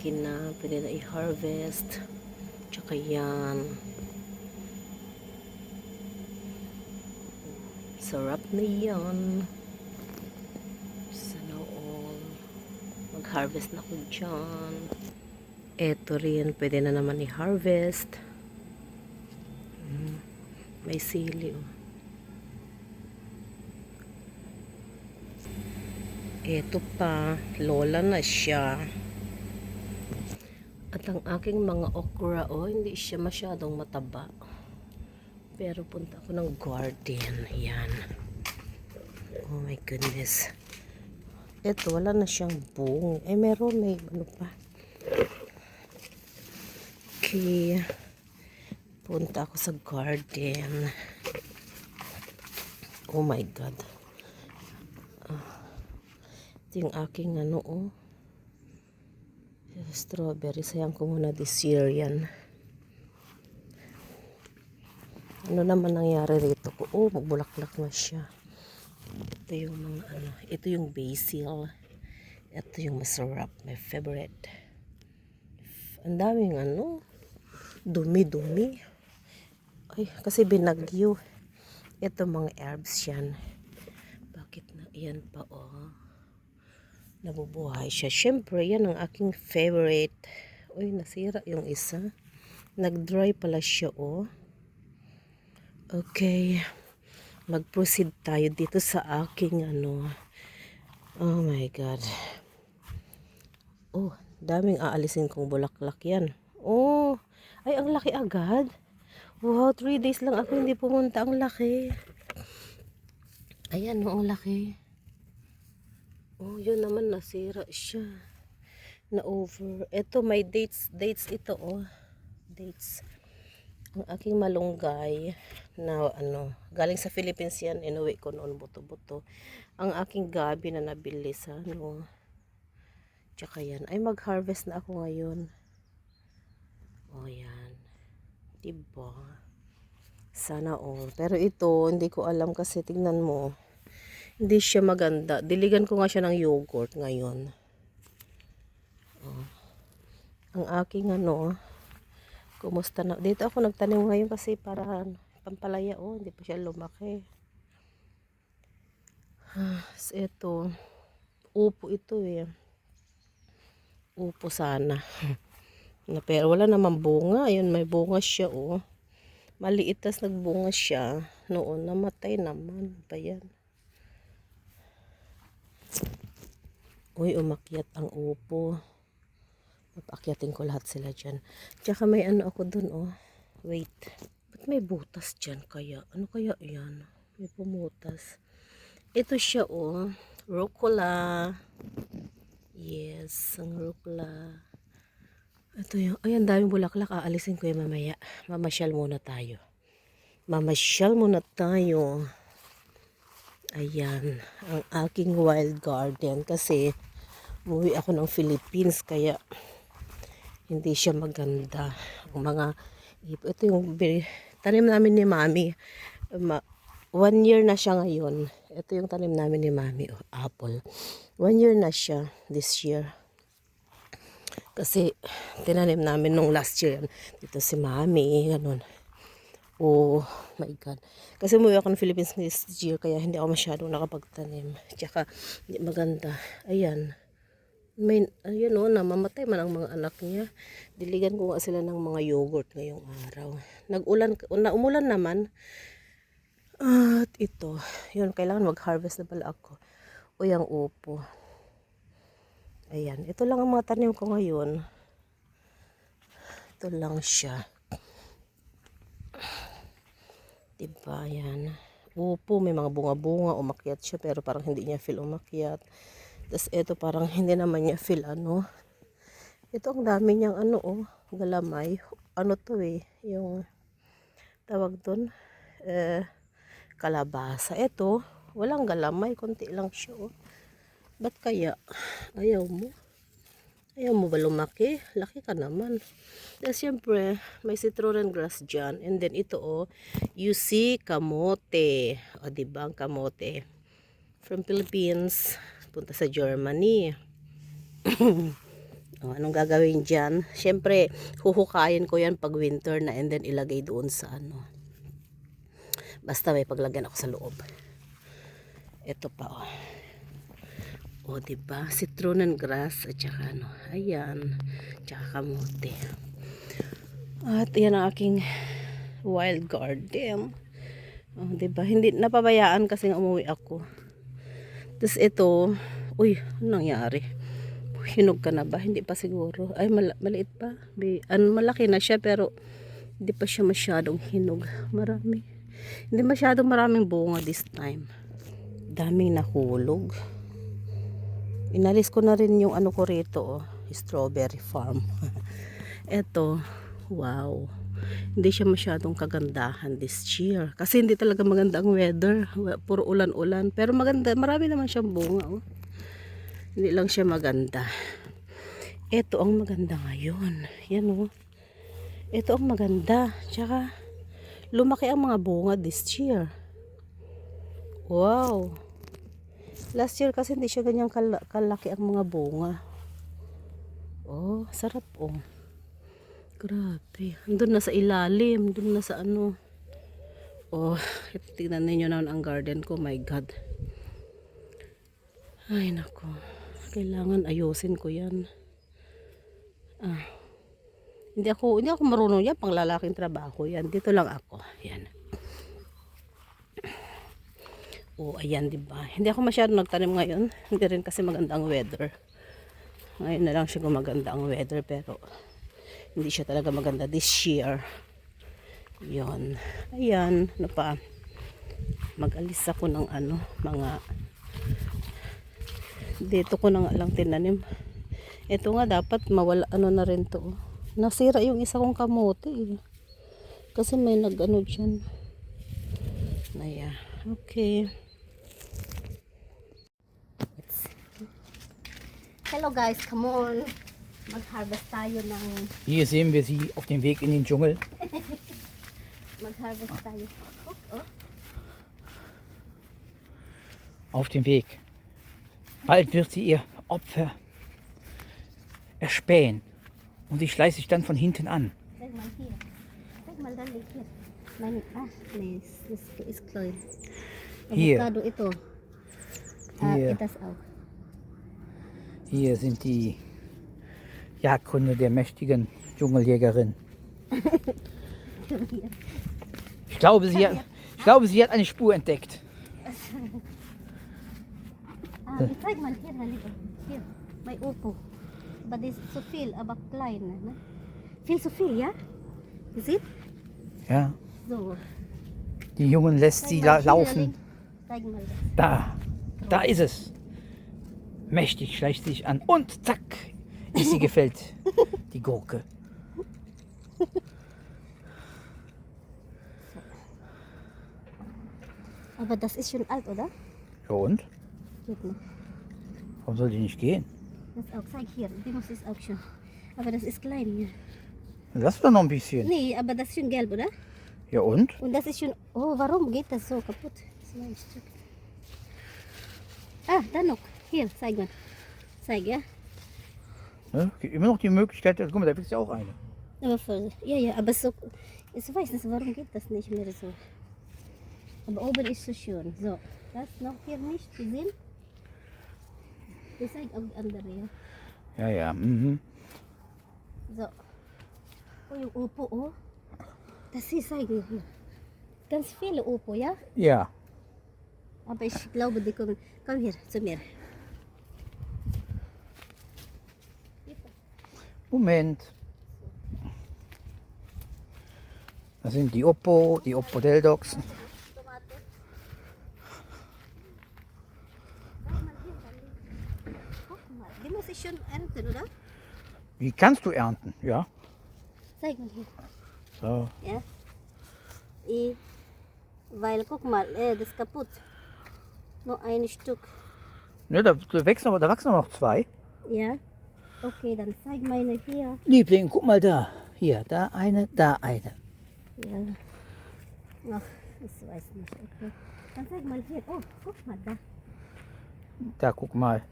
malaki na, pwede na i-harvest. Tsaka yan. Sarap na yan. Sana all. Mag-harvest na ko dyan. Eto rin, pwede na naman i-harvest. Mm, May sili oh. Eto pa, lola na siya. At ang aking mga okra, oh, hindi siya masyadong mataba. Pero punta ako ng garden. Yan. Oh my goodness. Eto, wala na siyang buong. Eh, meron, may ano pa. Okay. Punta ako sa garden. Oh my God. Ito yung aking ano, oh. Strawberry. Sayang ko muna this year yan. Ano naman nangyari rito ko? Oh, magbulaklak na siya. Ito yung mga ano. Ito yung basil. Ito yung masarap. My favorite. Ang daming ano. Dumi-dumi. Ay, kasi binagyo. Ito mga herbs yan. Bakit na? Yan pa, oh nabubuhay siya. Siyempre, yan ang aking favorite. Uy, nasira yung isa. Nag-dry pala siya, oh. Okay. Mag-proceed tayo dito sa aking, ano. Oh my God. Oh, daming aalisin kong bulaklak yan. Oh, ay, ang laki agad. Wow, 3 days lang ako hindi pumunta. Ang laki. Ayan, oh, ang laki. Oh, yun naman nasira siya. Na over. Ito may dates, dates ito oh. Dates. Ang aking malunggay na ano, galing sa Philippines yan, inuwi ko noon buto-buto. Ang aking gabi na nabili sa ano. Tsaka yan. Ay mag-harvest na ako ngayon. Oh yan. Diba? Sana all. Pero ito, hindi ko alam kasi tingnan mo. Hindi siya maganda. Diligan ko nga siya ng yogurt ngayon. Oh. Ang aking ano, kumusta na. Dito ako nagtanim ngayon kasi para pampalaya. Oh, hindi pa siya lumaki. Ah, so ito. Upo ito eh. Upo sana. na, pero wala naman bunga. Ayun, may bunga siya oh. Maliit tas nagbunga siya. Noon, namatay naman. Ba yan? Uy, umakyat ang upo. Papakyatin ko lahat sila dyan. Tsaka may ano ako dun, oh. Wait. Ba't may butas dyan kaya? Ano kaya yan? May pumutas. Ito siya, oh. Rucola. Yes, ang rucola. Ito yung, ay, ang daming bulaklak. Aalisin ko yung mamaya. Mamasyal muna tayo. Mamasyal muna tayo. Ayan, ang aking wild garden kasi umuwi ako ng Philippines kaya hindi siya maganda. Ang mga ito yung tanim namin ni Mami. Ma, one year na siya ngayon. Ito yung tanim namin ni Mami, oh, apple. One year na siya this year. Kasi tinanim namin nung last year. Dito si Mami, ganun. Oh my God. Kasi umuwi ako ng Philippines this year kaya hindi ako masyadong nakapagtanim. Tsaka hindi maganda. Ayan. May, ayun o, namamatay man ang mga anak niya. Diligan ko nga sila ng mga yogurt ngayong araw. Nag-ulan, na umulan naman. At ito, yun, kailangan mag-harvest na pala ako. O yung upo. Ayan, ito lang ang mga tanim ko ngayon. Ito lang siya. Diba, yan. Upo, may mga bunga-bunga, umakyat siya, pero parang hindi niya feel umakyat. Tapos ito parang hindi naman niya feel ano. Ito ang dami niyang ano, oh, galamay. Ano to eh, yung tawag doon, eh, kalabasa. Ito, walang galamay, konti lang siya, oh. Ba't kaya? Ayaw mo? Ayaw mo ba lumaki? Laki ka naman. Then, siyempre, may citron grass dyan. And then, ito, oh, you see, kamote. O, diba ang kamote? From Philippines, punta sa Germany. O, anong gagawin dyan? Siyempre, huhukayin ko yan pag winter na and then ilagay doon sa ano. Basta may paglagyan ako sa loob. Ito pa oh. O, diba? Citronal grass at saka ano. Ayan. Tsaka kamote. At yan ang aking wild garden. Oh, 'di ba? Hindi napabayaan kasi umuwi ako. Tapos ito, uy, anong nangyari? Hinog ka na ba? Hindi pa siguro. Ay, mala- maliit pa. Bi an malaki na siya pero hindi pa siya masyadong hinog. Marami. Hindi masyadong maraming bunga this time. Daming nahulog. Inalis ko na rin yung ano ko rito, oh, strawberry farm. Ito, wow. Hindi siya masyadong kagandahan this year. Kasi hindi talaga maganda ang weather. Puro ulan-ulan. Pero maganda, marami naman siyang bunga. Oh. Hindi lang siya maganda. Ito ang maganda ngayon. Yan oh. Ito ang maganda. Tsaka, lumaki ang mga bunga this year. Wow. Last year kasi hindi siya ganyang kala- kalaki ang mga bunga. Oh, sarap oh. Grabe. Andun na sa ilalim. Andun na sa ano. Oh, ito, tignan ninyo naman ang garden ko. My God. Ay, nako. Kailangan ayusin ko yan. Ah. Hindi ako, hindi ako marunong yan. Pang lalaking trabaho yan. Dito lang ako. Yan. Oh, ayan, di ba? Hindi ako masyado nagtanim ngayon. Hindi rin kasi maganda ang weather. Ngayon na lang siya gumaganda ang weather pero hindi siya talaga maganda this year. Yon. Ayan, ano pa? Mag-alis ako ng ano, mga dito ko na nga lang tinanim. Ito nga dapat mawala ano na rin to. Nasira yung isa kong kamote eh. Kasi may nag-ano dyan. Naya. Okay. Hello guys, come on. Mag-harvest tayo ng Hier sehen wir sie auf dem Weg in den Dschungel. mag-harvest tayo. Oh. Auf dem Weg. Bald wird sie ihr Opfer erspähen. Und sie schleicht sich dann von hinten an. Sag mal hier. Sag mal dali hier. Mein, ah, nee, es ist, ist klein. Hier. Avocado ito. Ah, Hier. das auch. Hier sind die Jagdgründe der mächtigen Dschungeljägerin. Ich glaube, sie hat, ich glaube, sie hat eine Spur entdeckt. Ah, zeig mal hier, halika. Hier, may upo. Aber das ist zu viel, aber klein. Ne? Viel zu viel, ja? You see? Ja, So. die Jungen lässt sie la laufen. Zeig mal das. Da, da ist es. Mächtig schleicht sich an und zack, ist sie gefällt. Die Gurke. Aber das ist schon alt, oder? Ja und? Geht nicht. Warum soll die nicht gehen? Das auch, zeig hier. Die muss ist auch schon. Aber das ist klein hier. Lass doch noch ein bisschen. Nee, aber das ist schon gelb, oder? Ja und? Und das ist schon. Oh, warum geht das so kaputt? Das ist ein Stück. Ah, da noch. Hier, zeig mal. Zeig, ja. Ne? Immer noch die Möglichkeit, guck mal, da wächst ja auch eine. Aber voll. Ja, ja, aber so. Ich weiß nicht, warum geht das nicht mehr so. Aber oben ist so schön. So, das noch hier nicht gesehen. Ich zeig auch die andere, ja. Ja, ja. Mhm. So. Oh, yung upo, oh. Das ist eigentlich hier. Ganz viele Upo, ja? Ja. Aber ich glaube, die kommen. Komm hier zu mir. Moment. Das sind die Oppo, die Oppo Deldox. Die muss ich schon ernten, oder? Die kannst du ernten, ja. Zeig mal hier. So. Ja. I, weil, guck mal, äh, das ist kaputt. Nur ein Stück. Ne, da, da, wächst aber, da wachsen noch zwei. Ja. Okay, dann zeig meine hier. Liebling, guck mal da. Hier, da eine, da eine. Ja. Ach, ich weiß nicht. Okay. Dann zeig mal hier. Oh, guck mal da. Da, guck mal.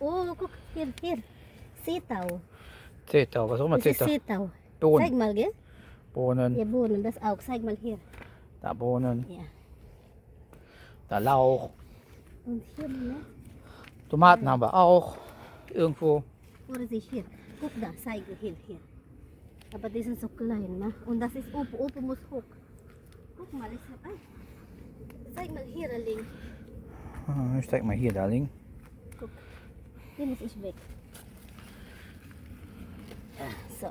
Oh, guck, hier, hier. Sitaw. Zeta, was auch immer ist Zeta. Sitaw. Zeig Bohnen. mal, gell? Bohnen. Ja, Bohnen, das auch. Zeig mal hier. Da Bohnen. Ja. Da Lauch. Und hier, ne? Tomaten haben wir auch. Irgendwo. Wo ist ich hier? Guck da, zeig hier, hier. Aber die sind so klein, ne? Und das ist oben, oben muss hoch. Guck mal, ich hab, ah. Zeig mal hier, Link. Ah, Ich zeig mal hier, Darling. Guck. Den muss ich weg. Ah, So.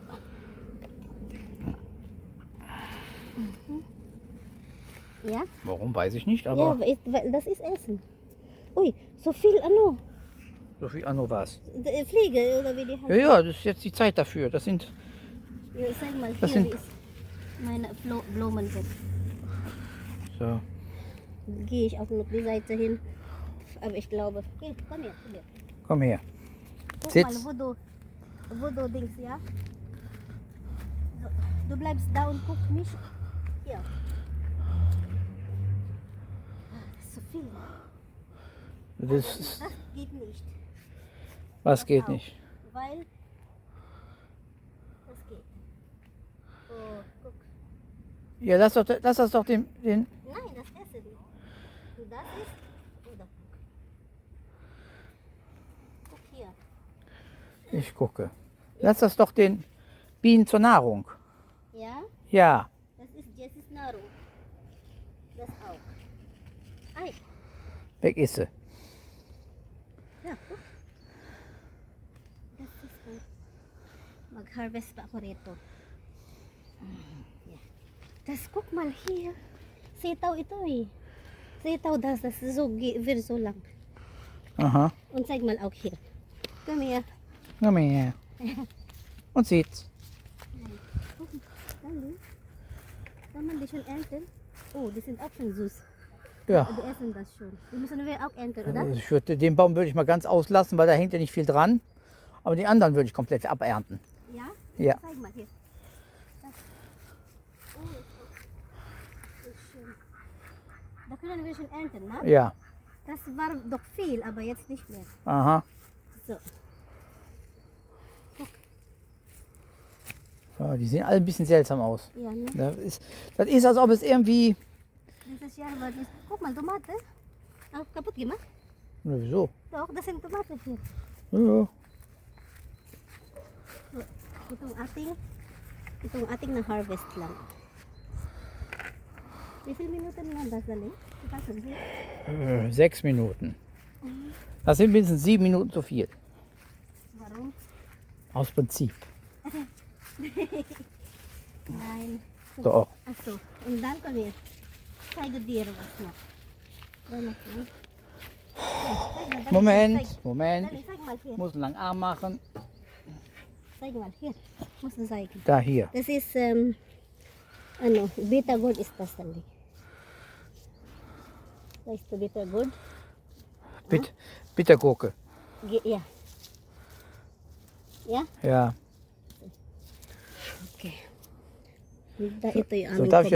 Mhm. Ja? Warum, weiß ich nicht, ja, aber weil, weil das ist Essen. Ui, so viel Anno. So viel Anno was. D- Fliege oder wie die heißt. Ja, ja, das ist jetzt die Zeit dafür. Das sind. Ja, Sag mal, Das sind- ist meine Blo Blumen sind. So. Gehe ich auf die Seite hin. Aber ich glaube, hier, komm her, komm her. Komm her. Guck Sitz. mal, wo du, wo du Dings, ja? Du bleibst da und guckst mich. Hier. Ah, das ist so viel. Das Das geht nicht. Was geht auch. nicht. Weil das geht. Oh, guck. Ja, lass, doch, lass das doch den, den. Nein, das Essen. Und das ist. Oder? Guck hier. Ich gucke. Lass das doch den Bienen zur Nahrung. Ja, Ja. das ist Jessys Nahrung. Das auch. Ei, Weg ist sie. ja, guck. Das ist gut. Mag-harvest pa ako rito. Ja. Das, guck mal hier. Sitaw ito eh. Sitaw, das, das so, gi- wird so lang. Aha. Und zeig mal auch hier. Komm her. Komm her. Und. Hallo. Kann man die schon ernten? Oh, die sind auch schon süß. Ja. Die essen das schon. Die müssen wir auch ernten, oder? Also ich würde, den Baum würde ich mal ganz auslassen, weil da hängt ja nicht viel dran. Aber die anderen würde ich komplett abernten. Ja? Zeig mal hier. Das. Oh, so schön. Da können wir schon ernten, ne? Ja. Das war doch viel, aber jetzt nicht mehr. Aha. So. Ja, die sehen alle ein bisschen seltsam aus. Ja, ne? Das ist, das ist als ob es irgendwie. Dieses Jahr war das. Guck mal, Tomate. Auch kaputt gemacht? Na, wieso? Doch, das sind Tomaten hier. Ja. Itong ating, itong ating na harvest lang. Wie viele Minuten lang das hier? Äh, sechs Minuten. Das sind mindestens sieben Minuten zu viel. Warum? Aus Prinzip. Nein. Doch. Ach so. Und dann komm hier. Zeige dir was noch. Ne? Moment, Moment. Ich muss einen langen Arm machen. Zeig mal, hier. Musst du zeigen. Da, hier. Das ist, ähm, oh no, Beta Gold ist das dann nicht. Da ist der Beta Gold. Bit, Bittergurke. Ge ja. Okay. Da ito so, tapos